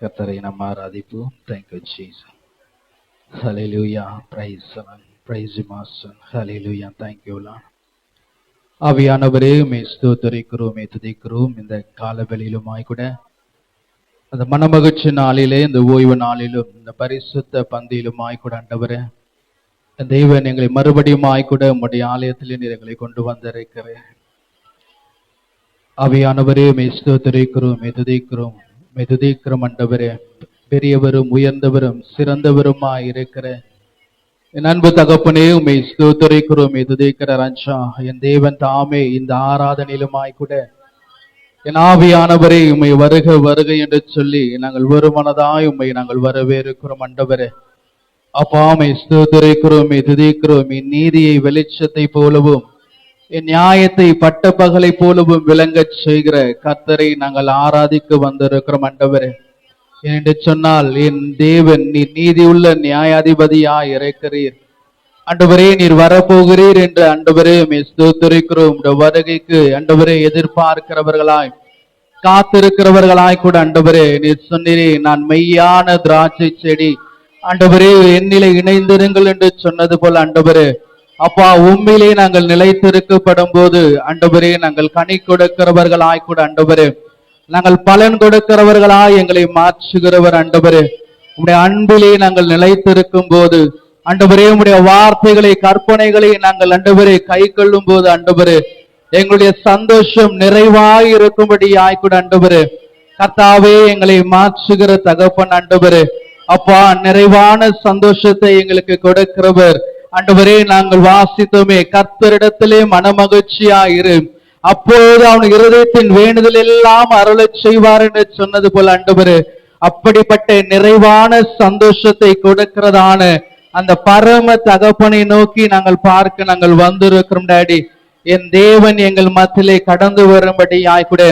கத்தரை நம்ம ஆராதிப்போம். Thank you Jesus hallelujah praise praise you master. Hallelujah. Thank you lord. ஆவியானவரே உம்மை ஸ்தோத்தரிக்கிறோம் உம்மை துதிக்கிறோம். இந்த காலவெளியிலுமாய் கூட அந்த மனமகிழ்ச்சி நாளிலே இந்த ஓய்வு நாளிலும் இந்த பரிசுத்த பந்தியிலுமாய் கூட ஆண்டவரே தெய்வன் எங்களை மறுபடியும் கூட உம்முடைய ஆலயத்திலே நீர் எங்களை கொண்டு வந்திருக்கிறேன் அவையானவரே உம்மை ஸ்தோத்தரிக்கிறோம் உம்மை துதிக்கிறோம் பெரியவரும் உயர்ந்தவரும் சிறந்தவருமாய் இருக்கிற. என் அன்பு தகப்பனே உண்மை ஸ்தோத்தரிக்கிறோம் எதுதேக்கிற ரஞ்சா என் தேவன் தாமே இந்த ஆராதனையிலுமாய் கூட. என் ஆவியானவரே உண்மை வருக வருக என்று சொல்லி நாங்கள் ஒருமனதாய் உண்மை உம்மை நாங்கள் வரவேற்கிறோம் அண்டவரே. அப்பாமை உம்மை ஸ்தோத்தரிக்கிறோம் உம்மை துதிக்கிறோம் நீதியை வெளிச்சத்தை போலவும் என் நியாயத்தை பட்ட பகலை போலவும் விளங்கச் செய்கிற கத்தரை நாங்கள் ஆராதிக்க வந்திருக்கிறோம் அண்டவரே என்று சொன்னால் என் தேவன் நீர் நீதியுள்ள நியாயாதிபதியா இருக்கிறீர். அண்டவரே நீர் வரப்போகிறீர் என்று அண்டவரே உம்மை வருகைக்கு அண்டவரே எதிர்பார்க்கிறவர்களாய் காத்திருக்கிறவர்களாய் கூட அண்டவரே நீர் சொன்னீரே நான் மெய்யான திராட்சை செடி. அண்டவரே என்னிலே இணைந்திருங்கள் என்று சொன்னது போல அண்டவரே அப்பா உண்மையிலே நாங்கள் நிலைத்திருக்கப்படும் போது அண்டபரே நாங்கள் கனி கொடுக்கிறவர்களாய் கூட அண்டபரே நாங்கள் பலன் கொடுக்கிறவர்களாய் எங்களை மாற்றுகிறவர் அண்டபரே உடைய அன்பிலே நாங்கள் நிலைத்திருக்கும் போது அண்டபரே உடைய வார்த்தைகளை கற்பனைகளை நாங்கள் அண்டபரே கை கொள்ளும் போது அண்டபரே எங்களுடைய சந்தோஷம் நிறைவாய் இருக்கும்படி ஆய்கூட ஆண்டவரே கர்த்தாவே எங்களை மாற்றுகிற தகப்பன் ஆண்டவரே அப்பா நிறைவான சந்தோஷத்தை எங்களுக்கு கொடுக்கிறவர். அன்றுவரே நாங்கள் வாசித்தோமே கர்த்தரிடத்திலே மனமகிழ்ச்சியா இரு அப்போது அவன் இருதயத்தின் வேண்டுதல் எல்லாம் அருளை செய்வார் என்று சொன்னது போல அன்றுவரு அப்படிப்பட்ட நிறைவான சந்தோஷத்தை கொடுக்கிறதான அந்த பரம தகப்பனை நோக்கி நாங்கள் பார்க்க நாங்கள் வந்திருக்கிறோம் டாடி. என் தேவன் எங்கள் மத்திலே கடந்து வரும்படி ஆய்கூட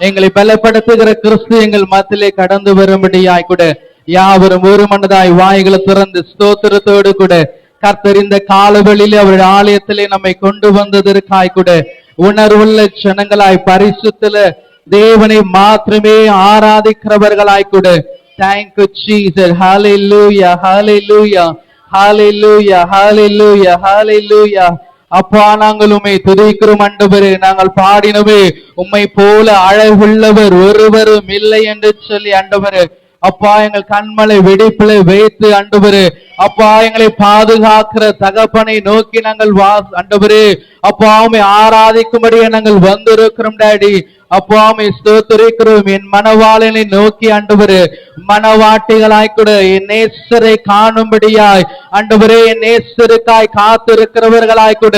எங்களை பலப்படுத்துகிற கிறிஸ்து எங்கள் மத்திலே கடந்து வரும்படி ஆய்கூட யாவரும் ஒரு மனதாய் வாய்களை திறந்து ஸ்தோத்திரத்தோடு கூட கர்த்தர் இந்த காலவெளியிலே அவருடைய ஆலயத்திலே நம்மை கொண்டு வந்ததற்காய் கூட உணர்வுள்ள ஜனங்களாய் பரிசுத்துல தேவனை மாத்திரமே ஆராதிக்கிறவர்களாய் கூட. தேங்க்யூ ஹாலை லூயா ஹாலே லூயா ஹாலை லூயா அப்பா நாங்கள் உம்மை துதிக்கிறோம் ஆண்டவரே. நாங்கள் பாடினவே உம்மை போல அழகுள்ளவர் ஒருவரும் இல்லை என்று சொல்லி அண்டவரே அப்பா எங்கள் கண்மலை வெடிப்பிலை வைத்து அண்டுபரு அப்பா எங்களை பாதுகாக்கிற தகப்பனை நோக்கி நாங்கள் வா அண்டுபரு அப்பா ஆராதிக்கும்படியே நாங்கள் வந்திருக்கிறோம் டாடி. அப்பா உம்மை ஸ்தோத்திரிக்கிறோம். என் மனவாளனை நோக்கி அண்டுபரு மனவாட்டிகளாய் கூட என் நேசரை காணும்படியாய் அண்டுபரே என் நேசருக்காய் காத்திருக்கிறவர்களாய் கூட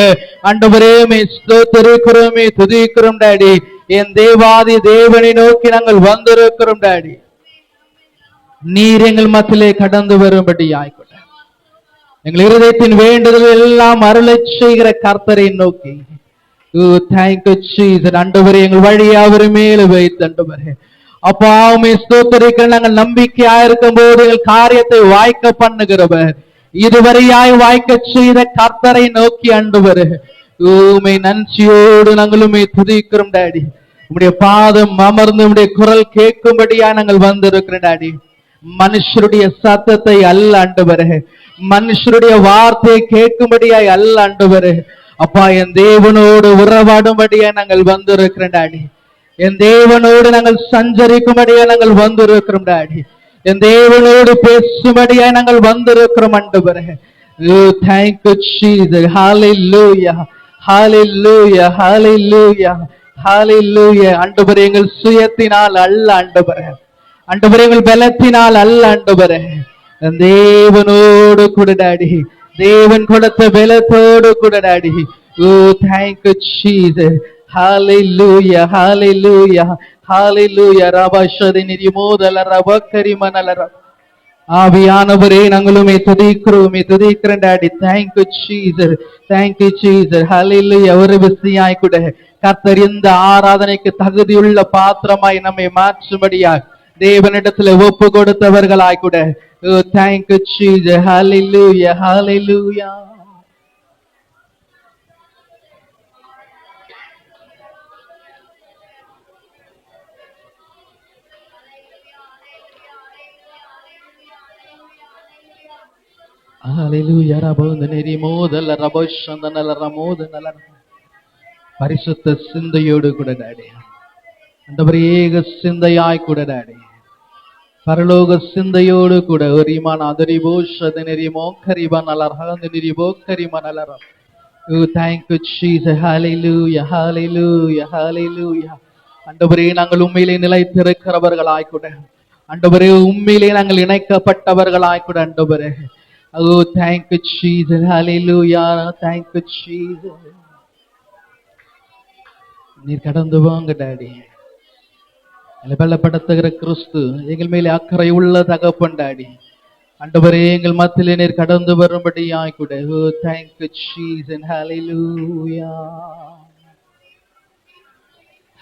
அண்டுபரே உம்மை ஸ்தோத்திரிக்கிறோம் துதிக்கிறோம் டாடி. என் தேவாதி தேவனை நோக்கி நாங்கள் வந்திருக்கிறோம் டாடி. நீர் எங்கள் மத்திலே கடந்து வரும்படி ஆய்கொள்ள எங்கள் இருதயத்தின் வேண்டுதல் எல்லாம் அருளை செய்கிற கர்த்தரை நோக்கி அண்டவரே எங்கள் வழி அவர் மேல வைத்து அண்டவரே அப்பா உமை ஸ்தோத்தரிக்க நாங்கள் நம்பிக்கையா இருக்கும் போது எங்கள் காரியத்தை வாய்க்க பண்ணுகிறவர். இதுவரையாய் வாய்க்க செய்த கர்த்தரை நோக்கி அண்டவர் உமை நன்றியோடு நாங்கள் உமை துதிக்கிறோம் டாடி. உம்முடைய பாதம் அமர்ந்து உடைய குரல் கேட்கும்படியா நாங்கள் வந்திருக்கிறோம் டாடி. மனுஷருடைய சத்தத்தை அல்ல ஆண்டவரே. மனுஷருடைய வார்த்தையை கேட்கும்படியாய் அல்ல ஆண்டவரே. அப்பா என் தேவனோடு உறவாடும்படியா நாங்கள் வந்திருக்கிறோம் டாடி. என் தேவனோடு நாங்கள் சஞ்சரிக்கும்படியா நாங்கள் வந்திருக்கிறோம் டாடி. என் தேவனோடு பேசும்படியா நாங்கள் வந்திருக்கிறோம் ஆண்டவரே. தேங்க்யூ ஜீசஸ் ஹalleluya லூயா ஹalleluya லூயா ஆண்டவரே எங்கள் சுயத்தினால் அல்ல ஆண்டவரே. ஆண்டவரே எங்கள் பலத்தினால் அல்ல ஆண்டவரே தேவனோடு கூட டாடி. தேவன் கொடுத்த பலத்தோடு கூட daddy. Oh thank Jesus hallelujah hallelujah hallelujah ரபஷதி நிதி மோதல ரபக்கரி மனலர ஆவியானவரே நாங்களுமே துதிக்கிறோமே துதிக்கிறேன் daddy. Thank you Jesus thank you Jesus hallelujah ஒரு விசியாய் கூட. கத்தறிந்த ஆராதனைக்கு தகுதியுள்ள பாத்திரமாய் நம்மை மாற்றும்படியாக தேவனிடத்துல ஒப்பு கொடுத்தவர்களாய் கூட. தேங்க்யூ சீஜ ஹalleluya ஹalleluya ஹalleluya ரபோந்தனரி மோதல ரபோஷந்தனல ரமோதனல பரிசுத்த சிந்தையோடு கூட டாடி அந்த ஏக சிந்தையாய் கூட டாடி பரலோக சிந்தையோடு கூட ஒரிமான் அதரிபோ ஷதனரிமோ கரிபன் அலர் ஹலந்தரிபோ கரிமன் அலர் thank you Jesus Jesus. Hallelujah, hallelujah, hallelujah. ஆண்டவரே நாங்கள் உண்மையிலே நிலைத்திருக்கிறவர்களாய் கூட ஆண்டவரே உண்மையிலே நாங்கள் இணைக்கப்பட்டவர்களாய் கூட ஆண்டவரே ஓ thank you Jesus hallelujah thank you Jesus நீர் கடந்து வாங்க டாடி. பலப்படுத்துகிற கிறிஸ்து எங்கள் மேலே அக்கறை உள்ள தகப்பண்டாடி அண்டவரே எங்கள் மத்தியிலே நீர் கடந்து வரும்படி ஆய்க்குட thank you Jesus hallelujah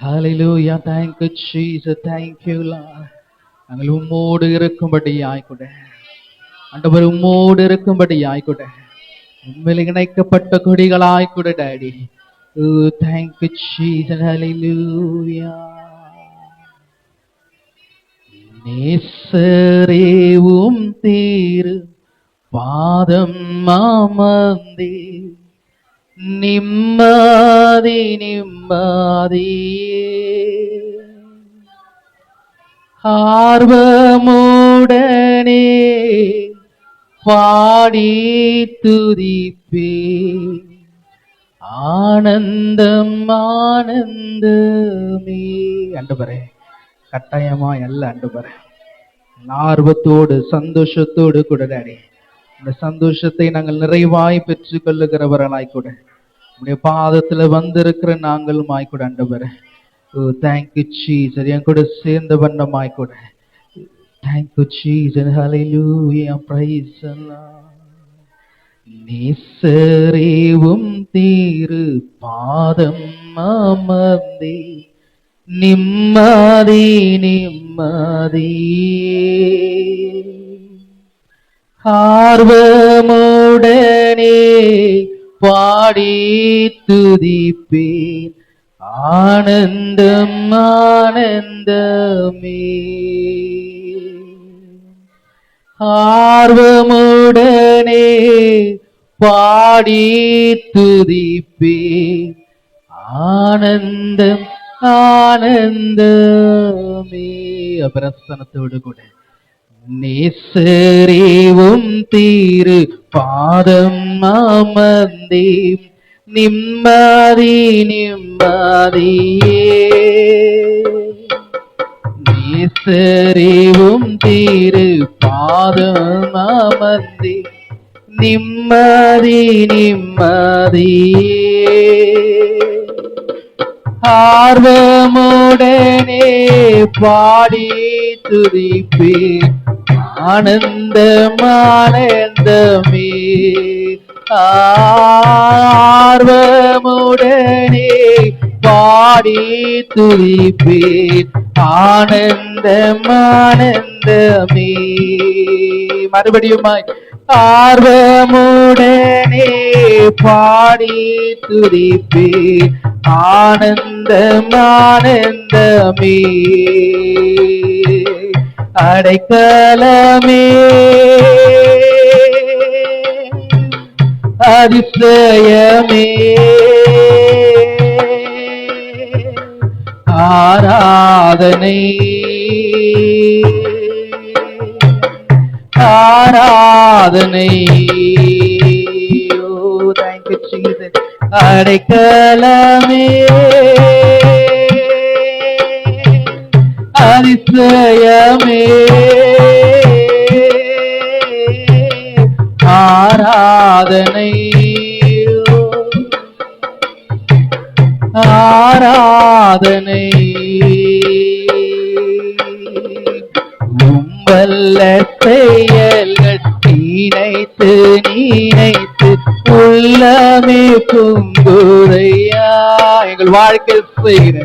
hallelujah thank you Jesus. Thank you நாங்கள் உம்மோடு இருக்கும்படி ஆய்க்குட அண்டவர் உம்மோடு இருக்கும்படி ஆய்க்குட உண்மையில் இணைக்கப்பட்ட கொடிகளாய் கூட daddy oh thank you hallelujah நேசரேவும் தீரு பாதம் மாமந்தே நிம்மதி நிம்மதியே. ஆர்வமுடனே பாடி துதிப்பே. ஆனந்தம் ஆனந்தமே. அண்டுபரே கட்டாயமா அல்ல அண்டுபரே ஆர்வத்தோடு சந்தோஷத்தோடு கூட டாடி இந்த சந்தோஷத்தை நாங்கள் நிறைவாய் பெற்றுக் கொள்ளுகிறவர்களாய் கூட. உடைய பாதத்துல வந்திருக்கிற நாங்களும் ஆய்கூட ஆண்டவரே ஓ தேங்க்யூ சீசர் என் கூட சேர்ந்த வண்ணமாய் கூட. Thank you Jesus hallelujah praise the நேசரேவும் தீரு பாதம் அமர்ந்தே. நிம்மதி நிம்மதி. ஆர்வமுடனே பாடி துதிப்பேன். ஆனந்தம் ஆனந்தமே. ஆர்வமுடனே பாடி துதிப்பேன். ஆனந்தம் ஆனந்தமே. பிரசனத்தோடு கூட. நேசரேவும் தீரு பாதம் அமர்ந்தே நிம்மதி நிம்மதியே. நேசரேவும் தீரு பாதம் அமர்ந்தே நிம்மதி நிம்மதியே. ஆர்வமுடனே பாடி துதிப்பே ஆனந்தம் ஆனந்தமே ஆர்வமுடனே பாடி துதிப்பே ஆனந்தம் ஆனந்தமே மறுபடியுமாய் ஆர்வமுடனே பாடி துதிப்பே ஆனந்தம் ஆனந்தமே. அடைக்கலமே. அதிசயமே. ஆராதனை. ஆரா ஓ அடைக்கலமே. அதிசயமே. ஆராதனை. ஆராதனை. உம்பல்ல செய்ய நினைத்து உள்ளமே பூங்குறையா எங்கள் வாழ்க்கையில் செய்கிற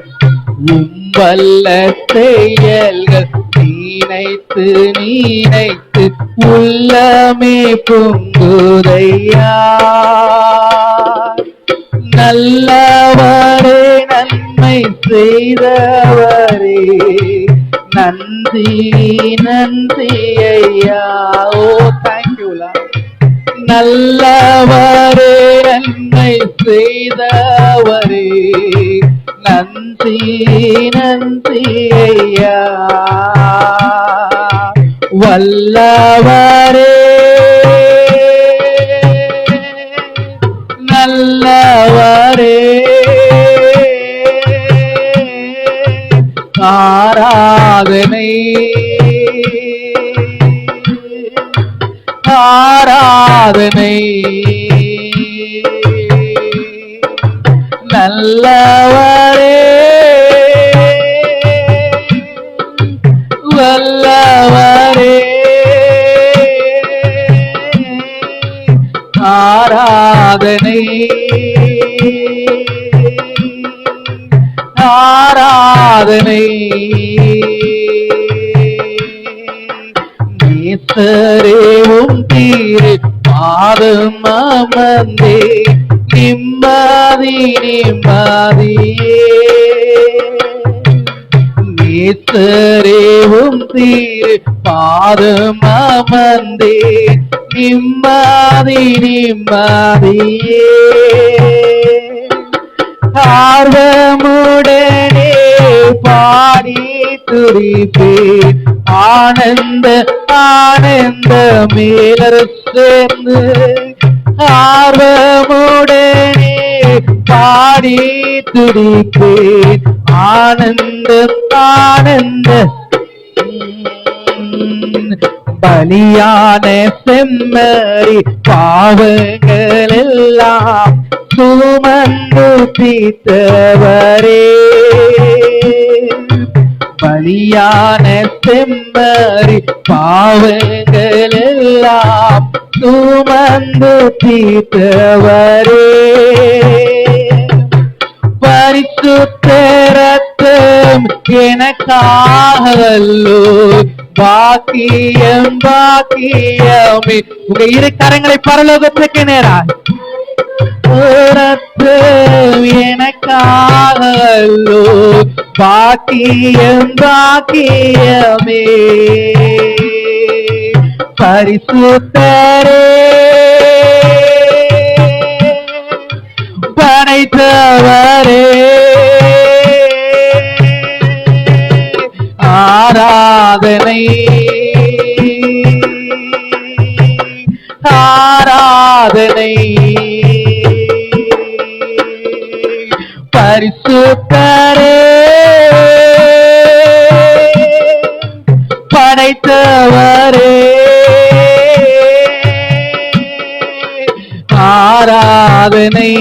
உம்பல்ல செயல்கள் நினைத்து நினைத்து உள்ளமே பூங்குறையா நல்லவரே நன்மை செய்தவரே. நன்றி நன்றி ஐயா. ஓ தேங்க்யூலா நல்லவரே நன்மை செய்தவரே. நந்தி நந்தி ஐயா. வல்லவரே நல்லவரே. ஆராதனை. ஆராதனை. நல்லவரே வல்லவரே. ஆராதனை. ஆராதனை. நேசரேவும் நேசரேவும் தீரு பாதம் அமர்ந்தே நிம்மதி நிம்மதியே. ஆர்வமுடனே பாடி துடிப்பே ஆனந்த ஆனந்த மேலர் சேர்ந்து. ஆர்வமுடனே பாடி துடிப்பே ஆனந்த ஆனந்த பலியான செம்மறி பாவங்கள் எல்லாம் சுமந்து தீத்தவரே. பலியான செம்மறி பாவங்கள் எல்லாம் சுமந்து தீத்தவரே. நேரத்தும் எனக்காகவல்லோ. பாக்கியம் பாக்கியமே. உங்க இரு கரங்களை பரலோகத்துக்கு நேரா ரத்தம் எனக்காகவல்லோ. பாக்கியம் பாக்கியமே. பரிசுத்தரே. ஆராதனை. ஆராதனை. பரிசுத்தரே. படைத்தவரே. ஆராதனை.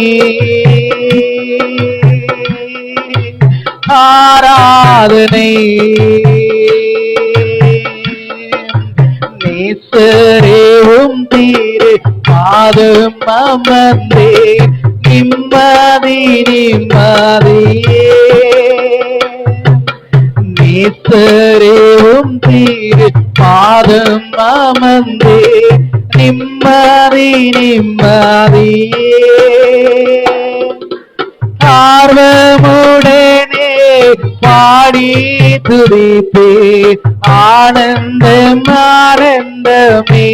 ஆராதனை. பாதம் அமர்ந்தே நிம்மதி நிம்மதியே. நேசரேவும் தீரு பாதம் அமர்ந்தே நிம்மதி நிம்மதியே. ஆர்வமுடனே பாடி துடிப்பே ஆனந்தம் ஆனந்தமே.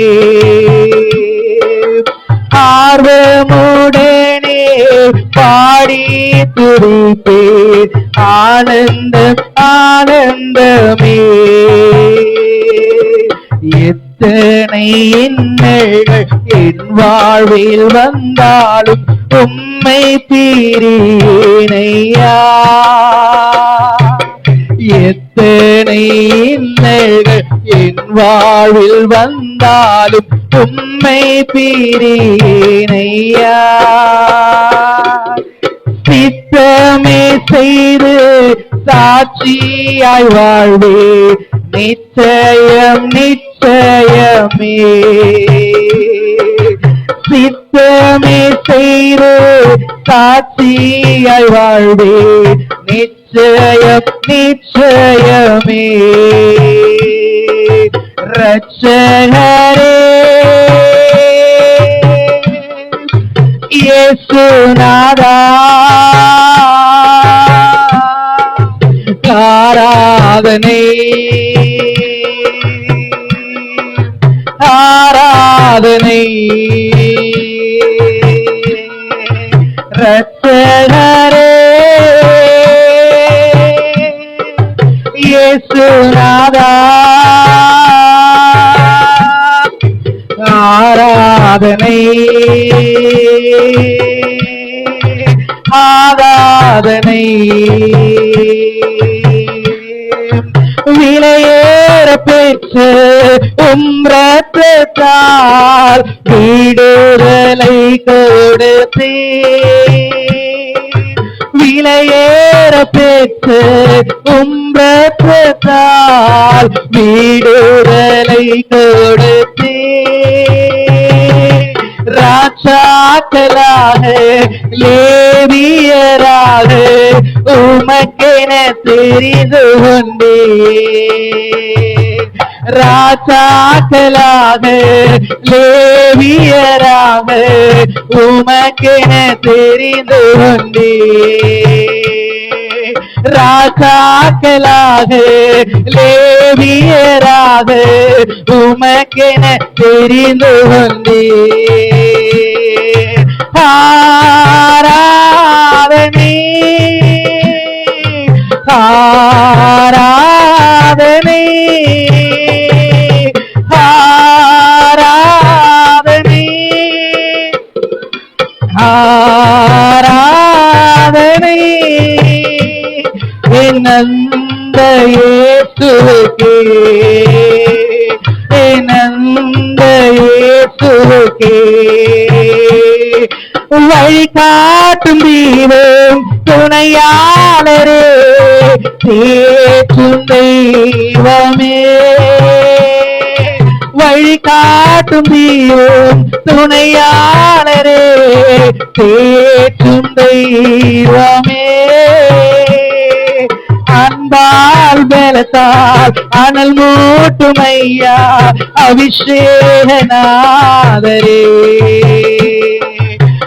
ஆர்வமுடனே பாடி துடிப்பே. ஆனந்தம் ஆனந்தமே. எத்தனை இன்னல்கள் என் வாழ்வில் வந்தாலும் உம்மை தீரேனையா எத்தனை இன்னல்கள் என் வாழ்வில் வந்தாலும் உம்மை பிரியனையா சித்தமே செய்து சாட்சியாய் வாழ்வே. நிச்சயம் நிச்சயமே. சித்தமே செய்து சாட்சியாய் வாழ்வே. நிச்சயம் நிச்சயம் நிச்சயமே. ரட்சகரே. இயேசுநாதா. ஆராதனை ஆராதனை ரட்சகரே. ஏசு ராதா. ஆராதனை. ஆராதனை. விலையேற பெற்று உம்ரத்தால் வீடுதலை கொடுத்தே. விலையேற பெற்று உம்ரத்தால் வீடுதலை கொடுத்தே. ராஜாக்களாக லேவியராக உமக்கென தெரிந்து கொண்டே. ராஜாக்களாக லேவியராக உமக்கென தெரிந்து கொண்டே. ராஜாக்களாக லேவியராக உமக்கென தெரிந்து கொண்டே. என் அந்த வழி காட்டும் தீவம் துணையாளரே தேற்றும் தெய்வமே. வழி காட்டும் தீவம் துணையாளரே தேற்றும் தெய்வம். அன்பால் பலத்தால் அனல் மூட்டும் ஐயா அபிஷேகநாதரே.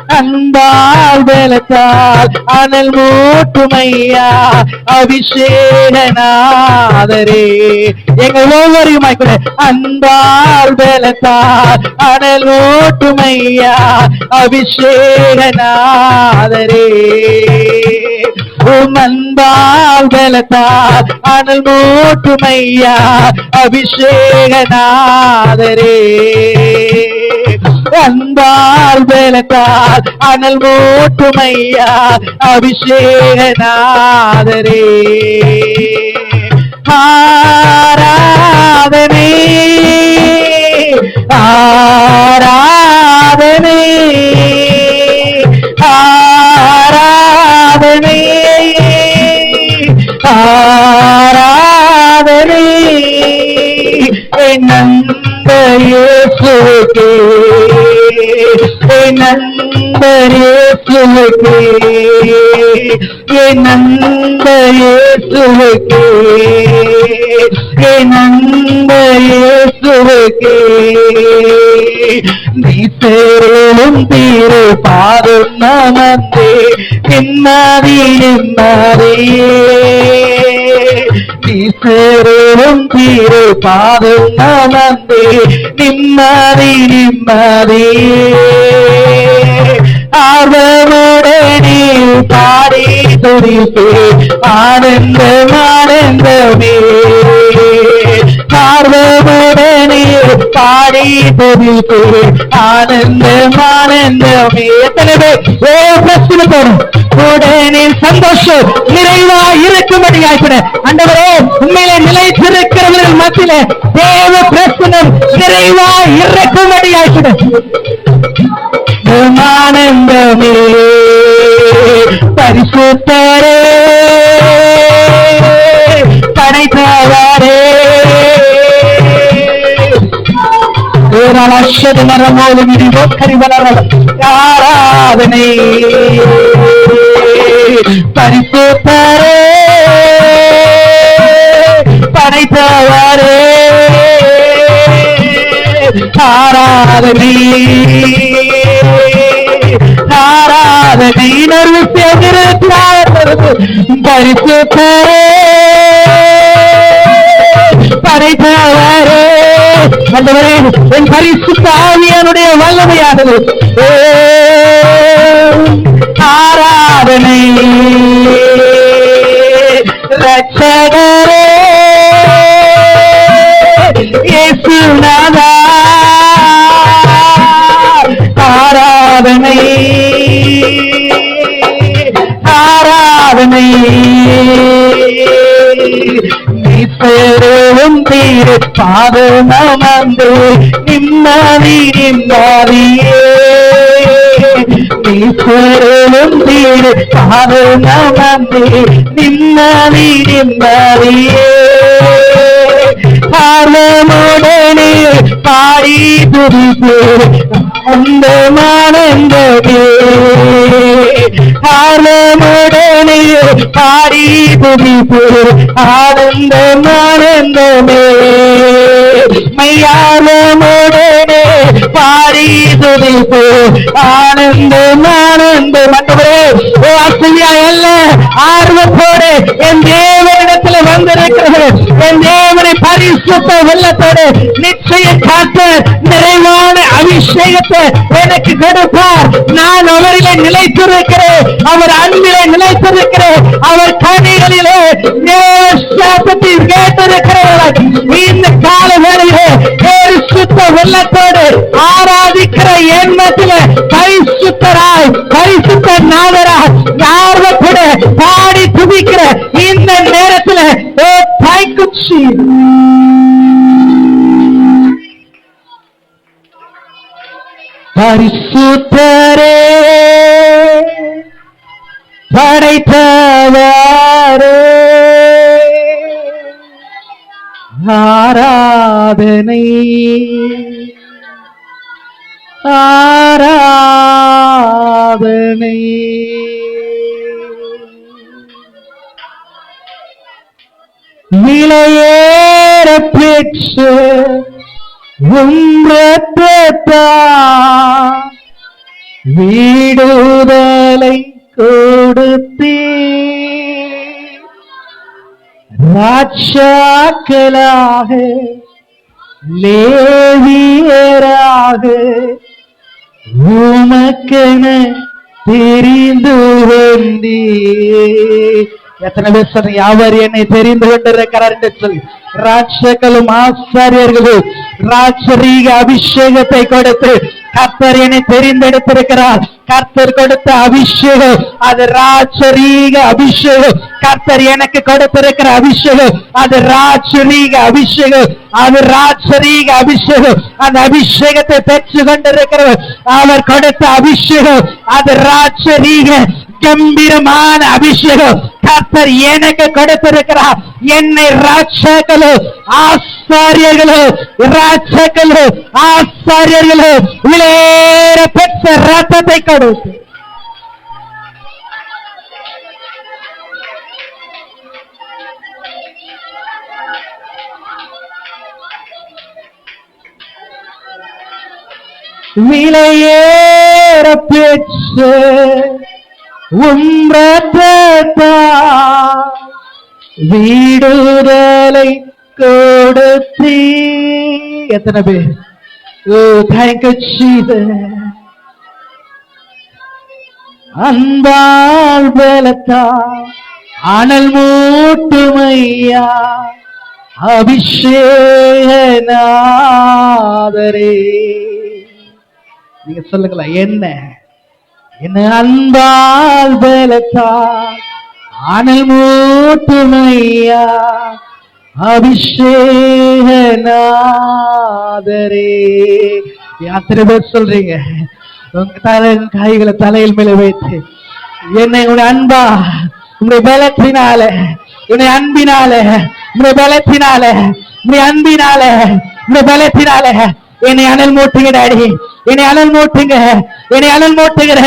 அன்பால் பலத்தால் அனல் மூட்டும் ஐயா அபிஷேகநாதரே. எங்கள் ஒவ்வொருமாய் கூட அன்பால் பலத்தால் அனல் மூட்டும் ஐயா அபிஷேகநாதரே. உம் அன்பால் பலத்தால் அனல் மூட்டுமையா அபிஷேகநாதரே. அன்பால் பலத்தால் அனல் மூட்டுமையா அபிஷேகநாதரே. ஆராதனே ஆராதனே. ಹೋಗೇ ನಂಬರೇ ತುಲಕೆ ಏ ನಂಬರೇ ತುಲಕೆ ಏ ನಂಬರೇ ತುಲಕೆ നീത്തേറും തീരു പാടുന്ന നന്ദി പിന്നാതിരുന്നാറിയേ பாரும் நமந்தே நிம்மதி நிம்மதியே நீ தீரு பாரும் நமந்தே நிம்மதி. நிம்மதியே ஆர்வமுடனே பாடி துடிப்பே ஆனந்த ஆனந்தமே ஆர்வமுடனே பாடி துடிப்பே ஆனந்த ஆனந்தமே எத்தனை பேர்? ஓ பிரச்சனை போறோம். உடனே சந்தோஷம் நிறைவா இருக்கும்படி ஆய்ப்பிட அண்டவரே உண்மையிலே நிலைத்திருக்கிறவர்கள் மத்தியிலே தேவ பிரசனம் நிறைவா இருக்கும்படி ஆய்ப்பிட ஆனந்தமே பரிசுத்தரே படைத்தவரே. ஏராளது மரமோது மிடிவோ கரிவலரல் ஆராதனை. பரிசுத்தரே படைத்தவரே. ஆராதனை ஆராதனை நர்வு பரிசுத்தரே. படைத்தவரே. ஆண்டவரே என் பரிசு ஆவியானுடைய வல்லமையானது. ஏ ஆராதனை. ரட்சகரே இயேசுநாதா. ஆராதனை. ஆராதனை. நீ பெரும் தீரு பாதமந்து நிம்மதி நிம்மதியே நீ பெரும் தீரு பாதமந்து நிம்மதி நிம்மதியே ஆர்வமுடனே பாடி துதிப்பு அந்த மானந்தமே ஆர்வமுடனே பாடி துதிப்பு ஆனந்த மானந்தமே மையாளமுடனே பாடி துதிப்பு ஆனந்த மானந்த மண்டபரே ஓ அசையா அல்ல ஆர்வத்தோடு என் தேவனிடத்தில் வந்திருக்கிறது என் தேவனை பரிசுத்த வெள்ளத்தோடு நிச்சய காத்து நிறைவான அபிஷேகத்தை எனக்கு கொடுப்பார். நான் அவரிலே நிலைத்திருக்கிறேன் அவர் அன்பிலே நிலைத்திருக்கிறேன் அவர் கனிகளிலே சாப்பத்தில் கேட்டிருக்கிறவர் இந்த கால வேளையிலே பரிசுத்த வெள்ளத்தோடு ஆராதிக்கிற எண்ணத்தில பரிசுத்தராய் பரிசுத்த நாதராய் கூட பாடி துதிக்கிற இந்த நேரத்துல ஓ தாய்க்குச்சி பரிசுத்தரே படைத்தவரே. ஆராதனை ஆராதனை. விலையேற பெற்று உம்ரத்தா வீடுதலை கொடுத்தே ராட்சாக்களாக லேவியராக உமக்கென தெரிந்து வந்தே எத்தனை பேர் சொல்றீங்க அவர் என்னை தெரிந்து கொண்டிருக்கிறார்? என்று சொல்லி ராட்சகளும் ஆசாரியர்களும் ராட்சரீக அபிஷேகத்தை கொடுத்து கர்த்தர் என்னை தெரிந்தெடுத்திருக்கிறார். கர்த்தர் கொடுத்த அபிஷேகம் அது ராட்சரீக அபிஷேகம். கர்த்தர் எனக்கு கொடுத்திருக்கிற அபிஷேகம் அது ராட்சரீக அபிஷேகம். அது ராட்சரீக அபிஷேகம். அந்த அபிஷேகத்தை பெற்று கொண்டிருக்கிறவர் அவர் கொடுத்த அபிஷேகம் அது ராட்சரீக கம்பீரமான அபிஷேகம் கர்த்தர் எனக்கு கொடுத்திருக்கிறார் என்னை ராட்சகளோ ஆசாரியர்களோ ராட்சகளோ ஆசாரியர்களோ விளையேற பெற்ற ரத்தத்தை கொடுத்து விலையேற பெற்று உம்ரத்தா வீடுதலை கொடுத்தீ. எத்தனை பேர்? ஓ தேங்க்யூ அன்பால் பலத்தா அனல் மூட்டுமையா அபிஷேகநாதரே. நீங்க சொல்லுங்களா என்ன? என்ன அன்பால் பலத்தால் அனல் மூட்டுமையா அபிஷேகநாதரே. அத்தனை பேர் சொல்றீங்க? உங்க தலை கைகளை தலையில் மேல வைத்து என்னை உங்களுடைய அன்பா உடைய பலத்தினால உன்னை அன்பினால உங்களுடைய பலத்தினால உங்களுடைய அன்பினால உங்களுடைய பலத்தினால என்னை அனல் மூட்டுங்க டாடி. என்னை அனல் மூட்டுங்க. என்னை அனல் மூட்டுகிற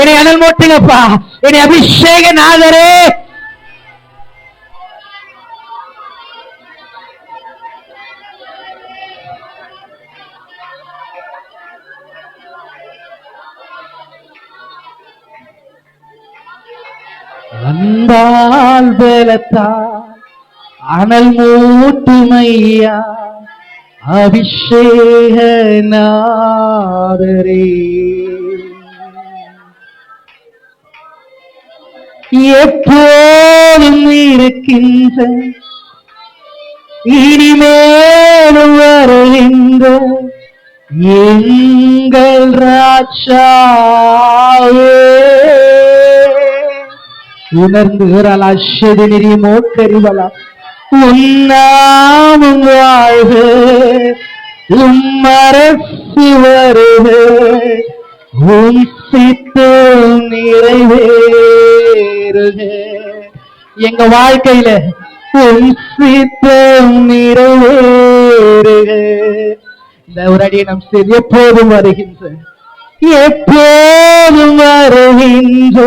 என்னை அனல் மூட்டுங்கப்பா. என்னை அபிஷேக நாதரே. அன்பால் பலத்தால் அனல் மூட்டுமையா அபிஷேக நாதரே எப்போதும் இருக்கின்ற இனிமேலும் வருகின்ற எங்கள் ராஜாவே உணர்ந்துகிறாள் அஷது நெறி மோக்கறிவலா உன்னாமும் வாழ்க உம்மரசி வருக. உம் சித்து நிறைவேறுக. எங்க வாழ்க்கையில உம் சித்தம் நிறைவேறுக. இந்த ஒரு அடியை நம் செய்து எப்போதும் வருகின்ற எப்போதும் வருகின்ற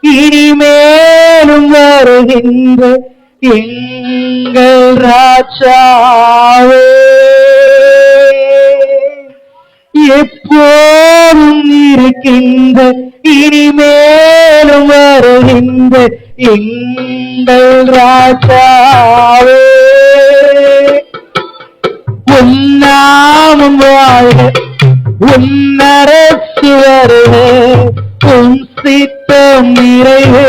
இனிமேலும் வருகின்ற எங்கள் ராஜாவே எப்போதும் இருக்கின்ற இனிமேலும் வருகின்ற எங்கள் ராஜாவே. உன்னாமம் வாழ்க உன்னரசு வருக உன் சித்தம் நிறைவே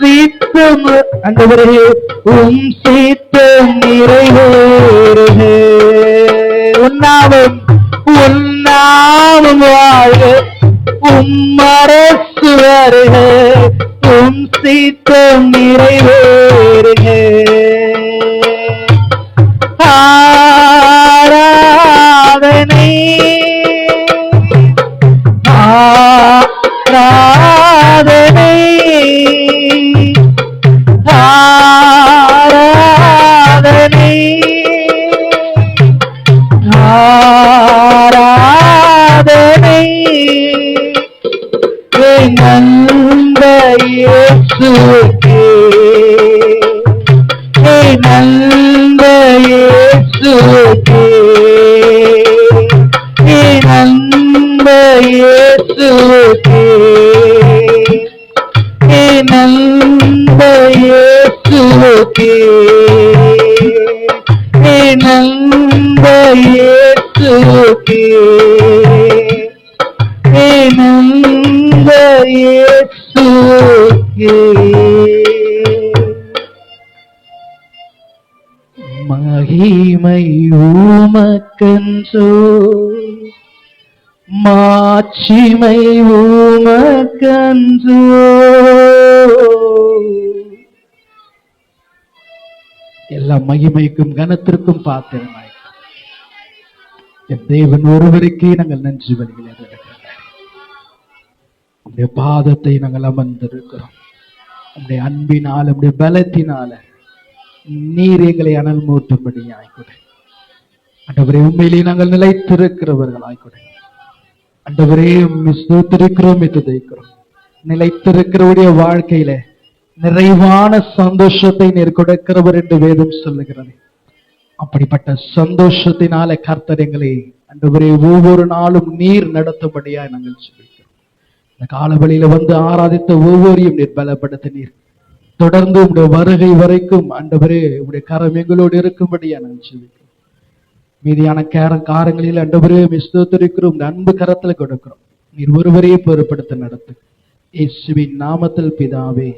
சீத்தம். அந்தவரே உம் சீத்தம் நிறைவேறுகே. உன்னாவும் உன்னாவும் வாழ்க உம்மரசு வருக. உம் சீத்தம் நிறைவேறு என் அன்ப இயேசுவுக்கே ஊமக்கன்றோ மாட்சிமை ஊமக்கன்றோ எல்லா மகிமைக்கும் கனத்திற்கும் பாத்திரமாய். என் தேவன் ஒருவருக்கே நாங்கள் நன்றி வருகிறோம் உடைய பாதத்தை நாங்கள் அமர்ந்திருக்கிறோம். உடைய அன்பினால் உடைய பலத்தினால நீர் எங்களை அனல் மூட்டும்படியாய் கூட அண்டவரே உண்மையிலே நாங்கள் நிலைத்திருக்கிறவர்கள் ஆய்கொடை அண்டவரே ஸ்தோத்திருக்கிறோம் என்று தைக்கிறோம் நிலைத்திருக்கிறவருடைய வாழ்க்கையில நிறைவான சந்தோஷத்தை நீர் கொடுக்கிறவர் என்று வேதம் சொல்லுகிறது. அப்படிப்பட்ட சந்தோஷத்தினால கர்த்தர் எங்களை அண்டவரே ஒவ்வொரு நாளும் நீர் நடத்தும்படியா நாங்கள் சொல்லிக்கிறோம். இந்த காலவழியில வந்து ஆராதித்த ஒவ்வொரையும் நீர் பலப்படுத்த நீர் தொடர்ந்து உடைய வருகை வரைக்கும் அண்டவரே உடைய கரம் எங்களோடு இருக்கும்படியா நாங்கள் சொல்லிக்கிறோம். மீதியான கேர காரங்களில் அண்டவரே மிஸ்தோத்திருக்கிறோம் அன்பு கரத்தில் கொடுக்கிறோம். நீர் ஒருவரையே பொறுப்படுத்த நடத்து. இயேசுவின் நாமத்தில் பிதாவே.